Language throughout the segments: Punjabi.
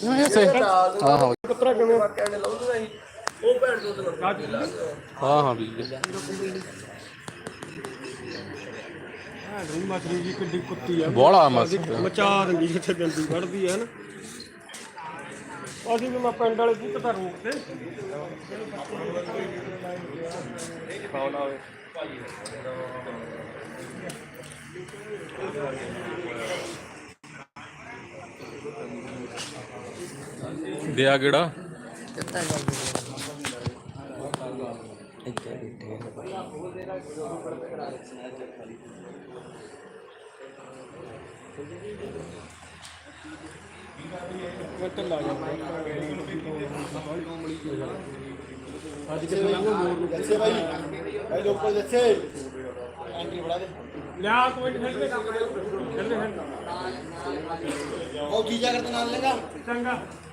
ਆਹੋ ਪੁੱਤਰਾ ਕਿਵੇਂ ਕਹਿੰਦੇ ਲਾਉਂਦਾ ਸੀ ਉਹ ਭੈਣ ਤੋਂ ਤੈਨੂੰ ਹਾਂ ਹਾਂ ਵੀ ਹਾਂ। ਰੀ ਮਛਲੀ ਜੀ ਕਿੱਡੀ ਕੁੱਤੀ ਆ ਬੋਲਾ ਮਸ ਮਚਾ ਦਿੰਦੀ ਜਿੱਥੇ ਜਲਦੀ ਵੜਦੀ ਹੈ ਨਾ। ਅਸੀਂ ਵੀ ਮੈਂ ਪਿੰਡ ਵਾਲੇ ਪੁੱਤ ਤਾਂ। ਰੋਕਦੇ ਦਿਆ ਕਿਹੜਾ ਕਿੱਥੇ ਮੈਂ ਢਿੱਲਾ ਜਾ ਅੱਜ ਕਿਤੇ ਲੰਘੋ ਮੋੜ ਨੂੰ ਜੱਸੇ ਭਾਈ ਭਾਈ ਲੋਕਲ ਜੱਸੇ ਐਂਟਰੀ ਬੜਾ ਦੇ ਲਿਆ ਕੋਈ ਨਹੀਂ ਖੇਡਦੇ ਖੇਡਦੇ ਖੇਡਦੇ ਉਹ ਕੀ ਜਾ ਕਰਦਾ ਨਾਲ ਲੇਗਾ ਚੰਗਾ।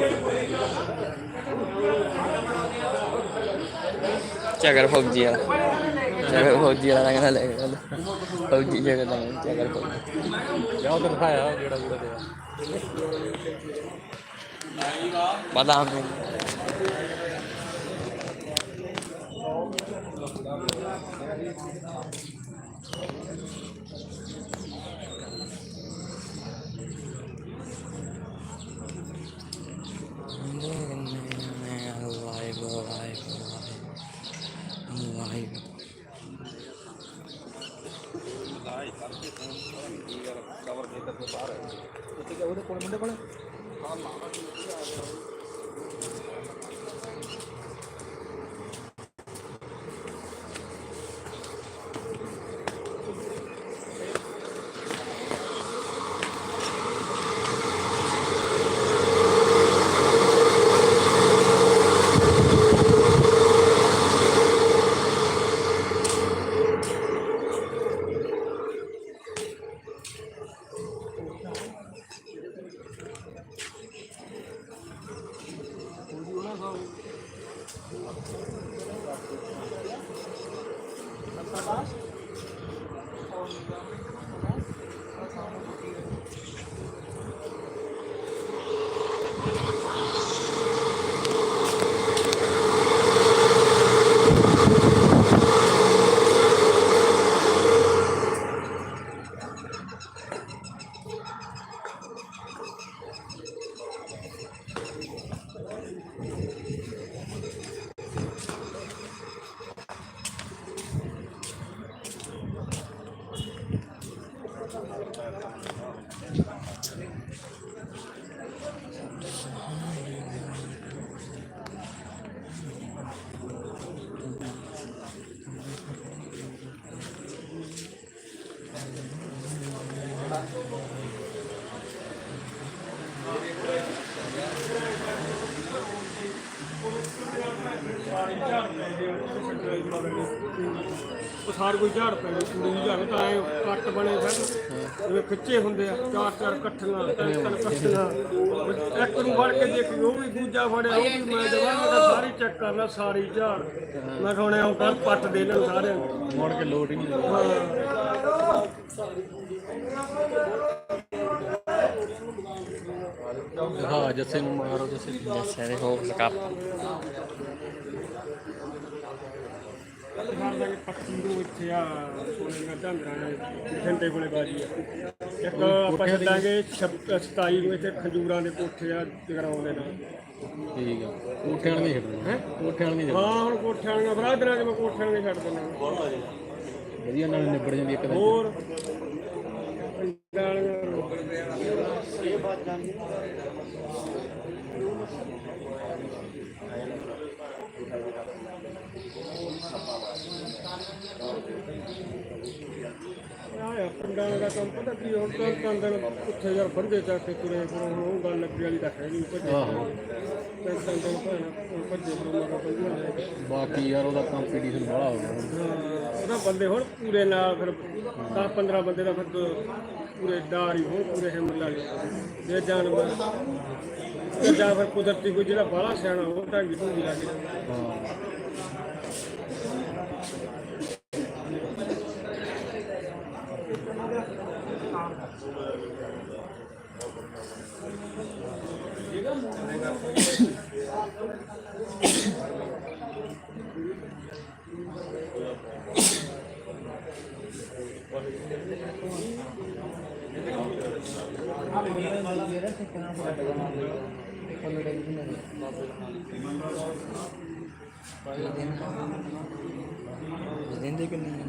ਭਾਈ ਫੌਜੀ ਵਾਲਾ ਚੱਕਰ ਫੌਜੀ ਵਾਲਾ ਕਹਿੰਦਾ ਲੈ ਕੇ ਫੌਜੀ ਚੱਕਰ ਦਾ ਚੱਕਰ ਫੌਜੀ ਜਾ ਉਧਰ ਦਿਖਾਇਆ ਜਿਹੜਾ ਜਿਹੜਾ ਦਿਆ ਬਾਦਾਮ ਨੇ ਸਾਰ ਕੋਈ ਝਾੜ ਪੈਂਦੀ ਕੁੜੀ ਦੀ ਝਾੜ ਤਾਂ ਐ ਕੱਟ ਬਣੇ ਫਿਰ। ਜਿਵੇਂ ਖਿੱਚੇ ਹੁੰਦੇ ਆ ਚਾਰ ਚਾਰ ਇਕੱਠੀਆਂ ਤਿੰਨ ਤਿੰਨ ਇਕੱਠੀਆਂ ਇੱਕ ਨੂੰ ਫੜ ਕੇ ਦੇਖੀ ਉਹ ਵੀ ਦੂਜਾ ਫੜਿਆ ਉਹ ਵੀ ਮੈਂ ਮੈਂ ਕਿਹਾ ਸਾਰੀ ਚੈੱਕ ਕਰ ਲੈ ਸਾਰੀ ਝਾੜ। ਮੈਂ ਕਿਹਾ ਹੁਣ ਕਰ ਪੱਟ ਦੇ ਨੂੰ ਸਾਰਿਆਂ ਨੂੰ। ਮੁੜ ਕੇ ਲੋਟ ਹੀ ਨਹੀਂ। ਦਿਖਾ ਜੱਸੇ ਨੂੰ ਮਾਰੋ ਜੱਸੇ ਨੂੰ। ਜੱਸੇ ਦੇ ਹੋਪ ਕੱਪ ਮਾਰ ਦਾਂਗੇ ਪੱਕੀ ਨੂੰ ਇੱਥੇ ਆ ਸੋਨੇ ਦਾ ਝਾਂਦਰਾ ਨੇ ਠੰਡੇ ਕੋਲੇ ਬਾਜੀ ਆ। ਇੱਕ ਆਪਾਂ ਛੱਡਾਂਗੇ 27 ਨੂੰ ਇੱਥੇ ਖੰਜੂਰਾਂ ਦੇ ਕੋਠੇ ਆ ਜਗਰਾਉਂ ਦੇ ਨਾਲ। ਠੀਕ ਆ। ਕੋਠਿਆਂ ਵਾਲੇ ਨਹੀਂ ਛੱਡਣਾ ਹੈ? ਕੋਠਿਆਂ ਵਾਲੇ ਹਾਂ ਹੁਣ ਕੋਠਿਆਂ ਵਾਲੀਆਂ ਬਰਾਦਰਾਂ ਦੇ ਮੈਂ ਕੋਠਿਆਂ ਵਾਲੇ ਛੱਡ ਦਿੰਦਾ ਵਧੀਆ। ਨਾਲ ਨਿਬੜ ਜਾਂਦੀ ਇੱਕ ਦਿਨ ਚ। ਹੋਰ? ਪਿੰਡਾਂ ਵਾਲੀਆਂ ਆਇਆ ਪਿੰਡਾਂ ਦਾ ਕੰਮ ਪਤਾ ਕੀ ਹੁਣ ਤਾਂ ਕੰਦਨ ਉੱਥੇ ਯਾਰ ਬੰਦੇ ਚੱਕ ਕੇ ਤੁਰੇ ਫਿਰ ਹੁਣ ਉਹ ਗੱਲ ਲੱਗੀ ਵਾਲੀ ਤਾਂ ਹੈ ਨਹੀਂ ਭੱਜੇ ਆਹੋ ਤੇ ਕੰਦਨ ਭਾਣਾ ਭੱਜੇ ਫਿਰ ਮਾਰਾ ਬੰਦੇ ਬਾਕੀ ਯਾਰ ਉਹਦਾ ਕੰਪੀਟੀਸ਼ਨ ਬੜਾ ਹੋ ਗਿਆ। ਉਹਦਾ ਬੰਦੇ ਹੁਣ ਪੂਰੇ ਨਾਲ ਫਿਰ 10 15 ਬੰਦੇ ਦਾ ਫਿਰ ਪੂਰੇ ਡਾਰ ਹੀ ਹੁਣ ਪੂਰੇ ਹਿੰਮਤ ਲਾ ਲਏ ਜੇ ਜਾਨਵਰ ਤੇ ਜਾਂ ਫਿਰ ਕੁਦਰਤੀ ਕੋਈ ਜਿਹੜਾ ਬਾਹਲਾ ਸਿਆਣਾ ਉਹ ਢੰਗੀ ਢੁੰਗੀ ਲੱਗ ਜਾਂਦਾ। ਹਾਂ। ਦਿੰਦੇ ਕਿ ਨਹੀਂ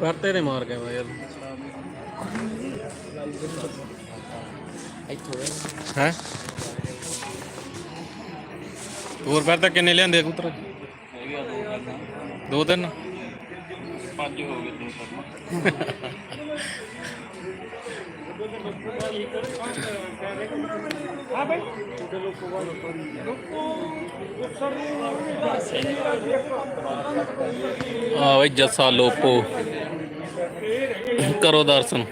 ਕਰਤੇ ਨੇ? ਮਾਰ ਆਇਆ ਯਾਰ। ਇੱਥੋਂ ਹੈ? ਹੋਰ ਪੈਰ ਤਾਂ ਕਿੰਨੇ ਲਿਆਂਦੇ ਕਬੂਤਰ? ਦੋ ਤਿੰਨ? ਪੰਜ ਹੋ ਗਏ ਦੋ ਸਰ ਹਾਂ ਬਈ ਆ ਬਈ ਜੱਸਾ ਲੋਪੋ। ਕਰੋ ਦਰਸ਼ਨ।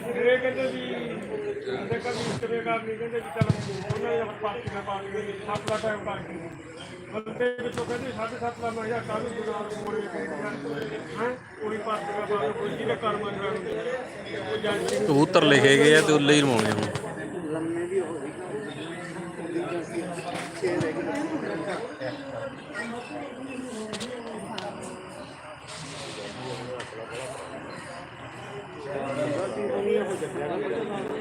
ਇਹ ਕਹਿੰਦੇ ਵੀ ਉਹਦੇ ਨਹੀਂ ਕਹਿੰਦੇ ਵੀ ਚਲ ਉਹਨਾਂ ਦੇ ਪਾਰਟੀ ਦਾ ਪਾਰਟੀ ਦੇ ਸੱਤ ਦਾ ਟਾਈਮ ਕਰ ਬੰਦੇ ਵਿੱਚੋਂ ਕਹਿੰਦੇ ਸਾਢੇ ਸੱਤ ਮੈਂ ਯਾਰ ਕੱਲ ਗੁਜ਼ਾਰ ਕੋਲੇ ਹੈ ਕੋਈ ਪਾਰਟੀ ਦਾ ਪਾਰਟੀ ਕੋਈ ਜਿਹਦੇ ਕਰ ਮੰਗਣਾ ਕਬੂਤਰ ਲਿਖੇ ਗਏ ਆ ਤੇ ਉੱਲੇ ਹੀ ਰਮਾਉਣੇ ਹੁਣ। ਉਹ ਤਾਂ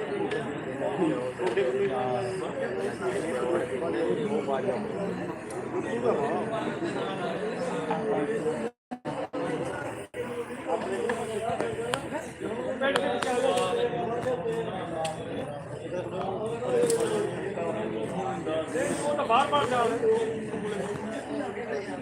ਬਾਹਰ ਬਾਹਰ ਜਾ ਰਹੇ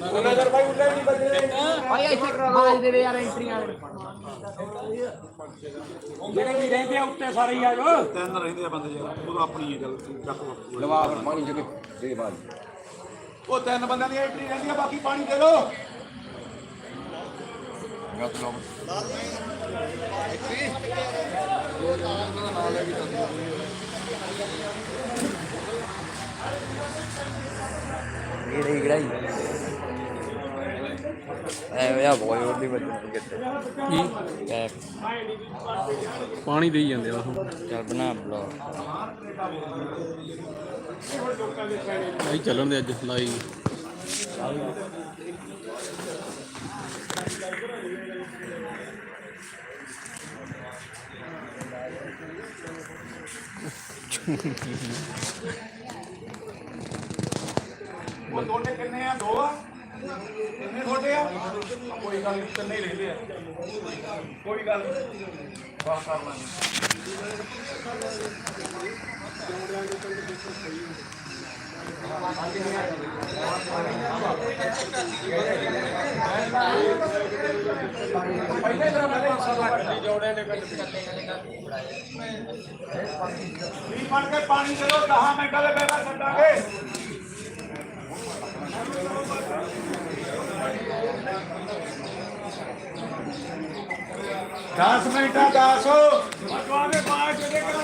ਜਿਹਾ ਚਾਲੇ ਦੀ ਘਰ ਉਧਰੋਂ ਮੂਹਰੇ ਦਿਖਾ ਦੇ ਕਾਪੀ ਵਾਲੇ। ਜਿਹੜੇ ਵੀ ਰਹਿੰਦੇ ਆ ਉੱਤੇ ਸਾਰੇ ਹੀ ਆ ਜਾਓ। ਤਿੰਨ ਰਹਿੰਦੇ ਆ ਬੰਦੇ ਯਾਰ ਉਹ ਆਪਣੀ ਹੈ ਗੱਲ ਚੱਕ ਲਵਾ ਫਿਰ ਪਾਣੀ ਜਗੇ ਦੇ ਬਾਜ ਉਹ ਤਿੰਨ ਬੰਦਿਆਂ ਦੀ ਐਂਟਰੀ ਰਹਿੰਦੀ ਆ ਬਾਕੀ ਪਾਣੀ ਦੇ ਲੋ ਗੱਤ ਲਾਓ ਇਹ ਰਹੀ ਗੜਾਈ। ਐ ਯਾ ਬੋਏ ਉਹਦੀ ਵੱਜਣ ਕਿੱਥੇ ਕੀ? ਕੈਪ ਪਾਣੀ ਦੇਈ ਜਾਂਦੇ ਆ ਉਹ ਚੱਲ ਬਣਾ ਬਲੋ ਆਈ ਚੱਲਣ ਦੇ ਅੱਜ ਲਾਈ। ਉਹ ਦੋਨੇ ਕਿੰਨੇ ਆ? ਦੋ ਆ? ਕਿੰਨੇ ਤੁਹਾਡੇ ਆ ਕੋਈ ਗੱਲ ਨਹੀਂ ਤਿੰਨੇ ਹੀ ਰਹਿੰਦੇ ਆ ਕੋਈ ਗੱਲ ਨਹੀਂ ਬਾਤ ਕਰ ਲਾਂਗੇ ਵੀ ਬਣ ਕੇ ਪਾਣੀ ਦੇ ਲੋ 10 ਮਿੰਟਾਂ ਦੇ ਬੇਗਾ ਛੱਡਾਂਗੇ ਦਸ ਮਿੰਟਾਂ ਦਸ। ਮਤਵਾਦੇ ਬਾਅਦ ਜਿਹੜੇ ਕਰੋ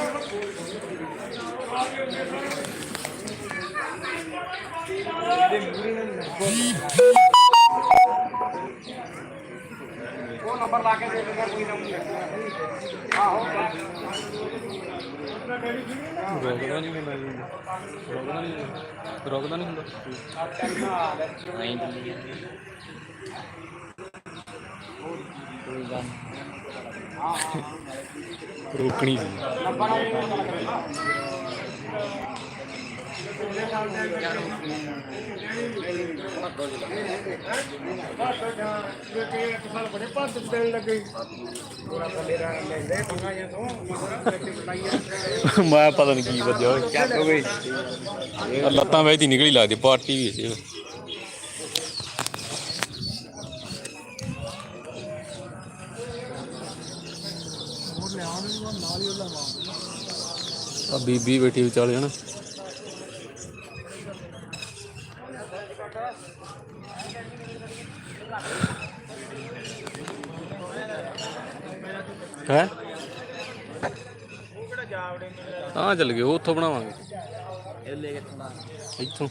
ਉਹ ਨੰਬਰ ਲਾ ਕੇ ਦੇ ਦੇਗਾ ਕੋਈ ਨਾ ਕੋਈ ਆਹੋ। ਰੋਕਦਾ ਨਹੀਂ ਹੁੰਦਾ ਜੀ। ਰੋਕਦਾ ਨਹੀਂ ਰੋਕਦਾ ਨਹੀਂ ਹੁੰਦਾ। ਨਹੀਂ ਦਿੱਲੀ ਕੋਈ ਗੱਲ ਨੀ। ਰੋਕਣੀ ਸੀ ਮੈਂ ਪਤਾ ਨਹੀਂ ਕੀ ਵੱਜਿਆ ਓਏ ਚੱਕ ਓਏ। ਆਹ ਲੱਤਾਂ ਵਿੱਚ ਹੀ ਨਿਕਲੀ ਲੱਗਦੀ ਪਾਰਟੀ ਵੀ ਸੀ ਆ ਬੀਬੀ ਬੈਠੀ ਵਿਚਾਲੇ ਹਨਾ। ਹੈ? ਹਾਂ ਚੱਲ ਗਏ ਉਹ ਉੱਥੋਂ ਬਣਾਵਾਂਗੇ। ਇਹ ਲੈ ਕੇ ਥੋੜਾ ਇੱਥੋਂ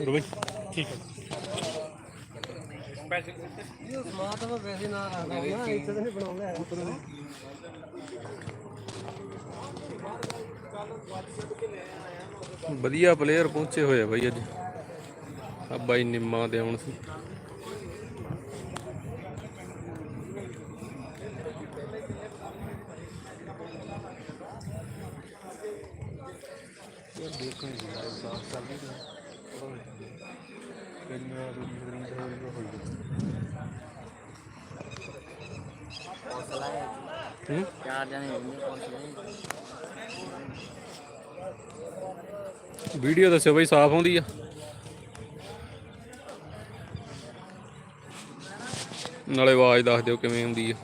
ਰੋਬੀ ਠੀਕ ਹੈ ਮਾਂ ਤਾਂ ਵੈਸੇ ਨਾ ਰੱਖਦਾ ਨਾ ਇੱਥੇ ਤਾਂ ਨਹੀਂ ਬਣਾਉਂਦਾ। ਵਧੀਆ ਪਲੇਅਰ ਪਹੁੰਚੇ ਹੋਏ ਆ ਬਾਈ ਅੱਜ। ਆ ਬਾਈ ਨਿੰਮਾ ਦੇ ਆਉਣ ਸੀ। ਹੌਸਲਾ ਹੈ? ਹੂੰ ਚਾਰ ਜਣੇ। ਹੁੰਦੇ ਹੈ ਵੀਡੀਓ ਦੱਸਿਓ ਬਾਈ, ਸਾਫ਼ ਆਉਂਦੀ ਆ। ਨਾਲੇ ਆਵਾਜ਼ ਦੱਸ ਦਿਓ ਕਿਵੇਂ ਆਉਂਦੀ ਆ।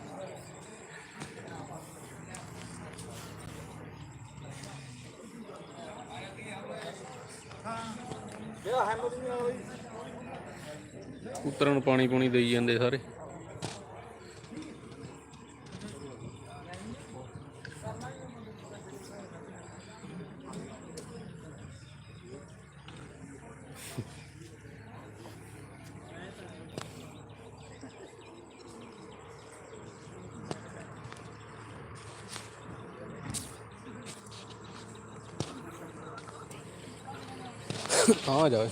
ਕਬੂਤਰਾਂ ਨੂੰ ਪਾਣੀ ਪੂਣੀ ਦੇਈ ਜਾਂਦੇ ਸਾਰੇ। ਆ ਜਾ ਓਏ